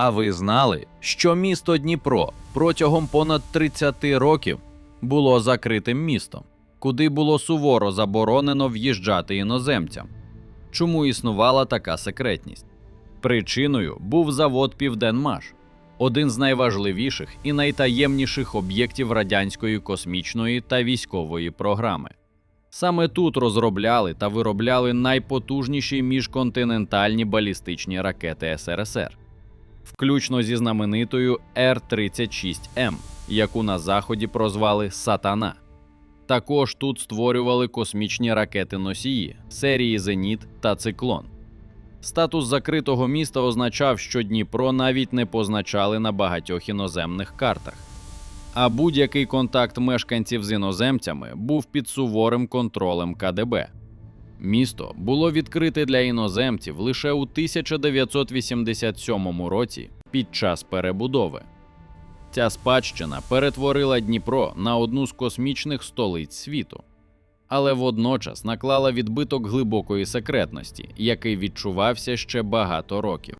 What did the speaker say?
А ви знали, що місто Дніпро протягом понад 30 років було закритим містом, куди було суворо заборонено в'їжджати іноземцям? Чому існувала така секретність? Причиною був завод Південмаш, один з найважливіших і найтаємніших об'єктів радянської космічної та військової програми. Саме тут розробляли та виробляли найпотужніші міжконтинентальні балістичні ракети СРСР, включно зі знаменитою Р-36М, яку на заході прозвали Сатана. Також тут створювали космічні ракети носії серії Зеніт та Циклон. Статус закритого міста означав, що Дніпро навіть не позначали на багатьох іноземних картах. А будь-який контакт мешканців з іноземцями був під суворим контролем КДБ. Місто було відкрите для іноземців лише у 1987 році під час перебудови. Ця спадщина перетворила Дніпро на одну з космічних столиць світу, але водночас наклала відбиток глибокої секретності, який відчувався ще багато років.